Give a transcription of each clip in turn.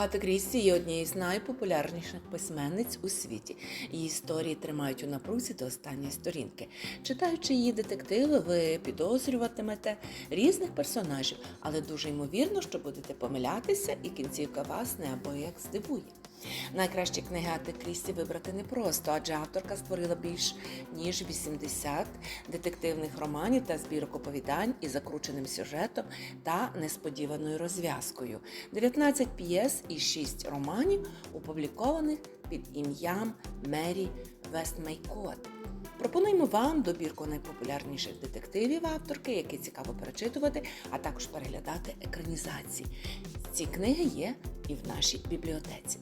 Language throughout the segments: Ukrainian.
Агата Крісті є однією з найпопулярніших письменниць у світі. Її історії тримають у напрузі до останньої сторінки. Читаючи її детективи, ви підозрюватимете різних персонажів, але дуже ймовірно, що будете помилятися, і кінцівка вас неабияк здивує. Найкращі книги Агати Крісті вибрати непросто, адже авторка створила більш ніж 80 детективних романів та збірок оповідань із закрученим сюжетом та несподіваною розв'язкою. 19 п'єс і 6 романів, опублікованих під ім'ям Мері Вестмейкот. Пропонуємо вам добірку найпопулярніших детективів авторки, які цікаво перечитувати, а також переглядати екранізації. Ці книги є і в нашій бібліотеці.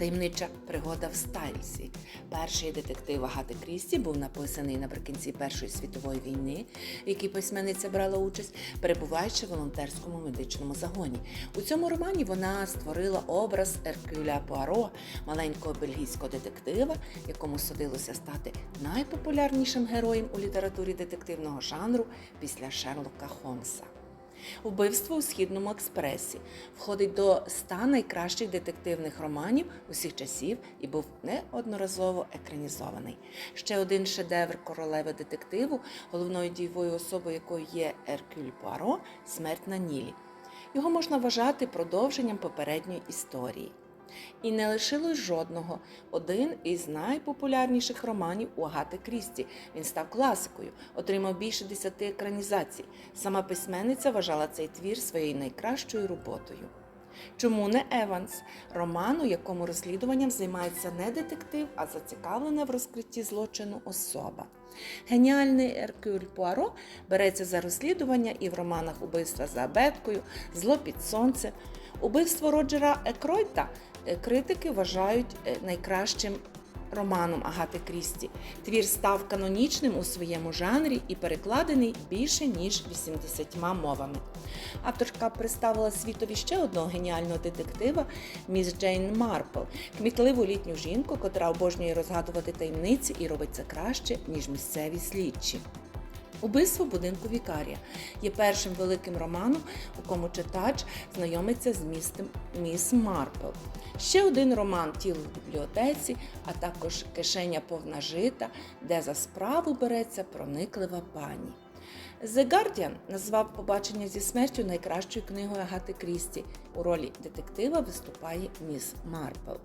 Таємнича пригода в Стайлсі. Перший детектив Агати Крісті був написаний наприкінці Першої світової війни, в якій письменниця брала участь, перебуваючи в волонтерському медичному загоні. У цьому романі вона створила образ Еркюля Пуаро, маленького бельгійського детектива, якому судилося стати найпопулярнішим героєм у літературі детективного жанру після Шерлока Холмса. Вбивство у східному експресі входить до ста найкращих детективних романів усіх часів і був неодноразово екранізований. Ще один шедевр королеви детективу, головною дієвою особою якої є Еркюль Пуаро Смерть на Нілі. Його можна вважати продовженням попередньої історії. І не лишилось жодного. Один із найпопулярніших романів у Агати Крісті. Він став класикою, отримав більше десяти екранізацій. Сама письменниця вважала цей твір своєю найкращою роботою. Чому не Еванс? Роман, у якому розслідуванням займається не детектив, а зацікавлена в розкритті злочину особа. Геніальний Еркюль Пуаро береться за розслідування і в романах Убивства за абеткою, Зло під сонцем. Убивство Роджера Екройта критики вважають е, найкращим романом Агати Крісті. Твір став канонічним у своєму жанрі і перекладений більше ніж 80 мовами. Авторка представила світові ще одного геніального детектива міс Джейн Марпл, кмітливу літню жінку, котра обожнює розгадувати таємниці і робить це краще, ніж місцеві слідчі. Убивство будинку Вікарія є першим великим романом, у кому читач знайомиться з містом Міс Марпл. Ще один роман Тіло в бібліотеці, а також Кишеня повна жита, де за справу береться прониклива пані. The Guardian назвав побачення зі смертю найкращою книгою Агати Крісті. У ролі детектива виступає міс Марпл.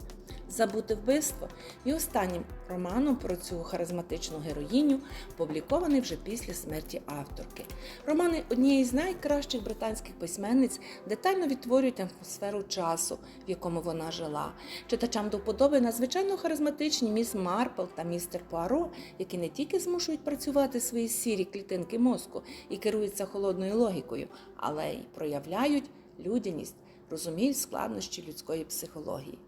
Забуте вбивство і останнім романом про цю харизматичну героїню, опублікований вже після смерті авторки. Романи однієї з найкращих британських письменниць детально відтворюють атмосферу часу, в якому вона жила. Читачам до вподоби надзвичайно харизматичні міс Марпл та містер Пуаро, які не тільки змушують працювати свої сірі клітинки мозку і керуються холодною логікою, але й проявляють людяність, розуміють складнощі людської психології.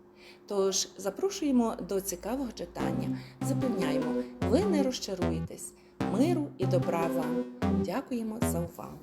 Тож запрошуємо до цікавого читання. Запевняємо, ви не розчаруєтесь. Миру і добра вам. Дякуємо за увагу.